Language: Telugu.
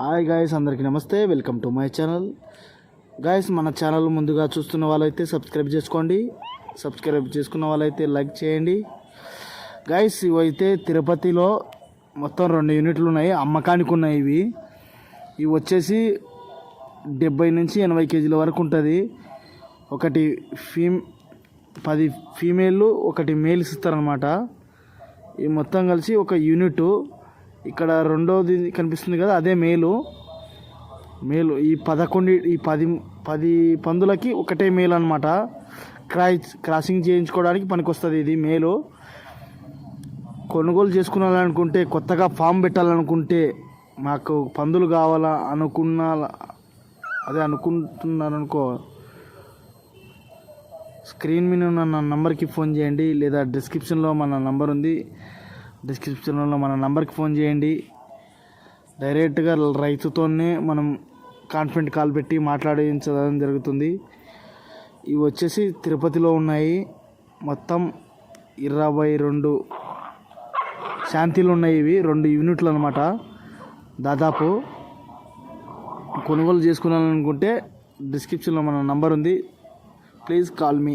హాయ్ గాయస్ అందరికీ నమస్తే. Welcome to my channel guys మన ఛానల్ ముందుగా చూస్తున్న వాళ్ళైతే సబ్స్క్రైబ్ చేసుకోండి. సబ్స్క్రైబ్ చేసుకున్న వాళ్ళైతే లైక్ చేయండి. గాయస్ ఇవైతే తిరుపతిలో మొత్తం రెండు యూనిట్లు ఉన్నాయి. అమ్మకానికి ఉన్నాయి ఇవి. ఇవి వచ్చేసి డెబ్బై నుంచి ఎనభై కేజీల వరకు ఉంటుంది. ఒకటి ఫీమ్ పది ఫీమేళ్ళు ఒకటి మేల్స్ ఇస్తారనమాట ఈ మొత్తం కలిసి ఒక యూనిట్ ఇక్కడ రెండోది కనిపిస్తుంది కదా అదే మేలు. మేలు ఈ పదకొండు ఈ పది పది పందులకి ఒకటే మేలు అనమాట క్రాస్ క్రాసింగ్ చేయించుకోవడానికి పనికొస్తుంది ఇది మేలు. కొనుగోలు చేసుకున్నాలనుకుంటే కొత్తగా ఫామ్ పెట్టాలనుకుంటే మాకు పందులు కావాలా అనుకున్న అదే అనుకుంటున్నారనుకో స్క్రీన్ మీద ఉన్న నా నంబర్కి ఫోన్ చేయండి లేదా డిస్క్రిప్షన్లో మన నంబర్ ఉంది. డిస్క్రిప్షన్లో మన నంబర్కి ఫోన్ చేయండి. డైరెక్ట్గా రైతుతోనే మనం కాన్ఫిడెంట్ కాల్ పెట్టి మాట్లాడించడం జరుగుతుంది. ఇవి వచ్చేసి తిరుపతిలో ఉన్నాయి. మొత్తం ఇరవై రెండు శాంతిలు ఉన్నాయి ఇవి. రెండు యూనిట్లు అనమాట దాదాపు కొనుగోలు చేసుకోవాలనుకుంటే డిస్క్రిప్షన్లో మన నంబర్ ఉంది. Please call me.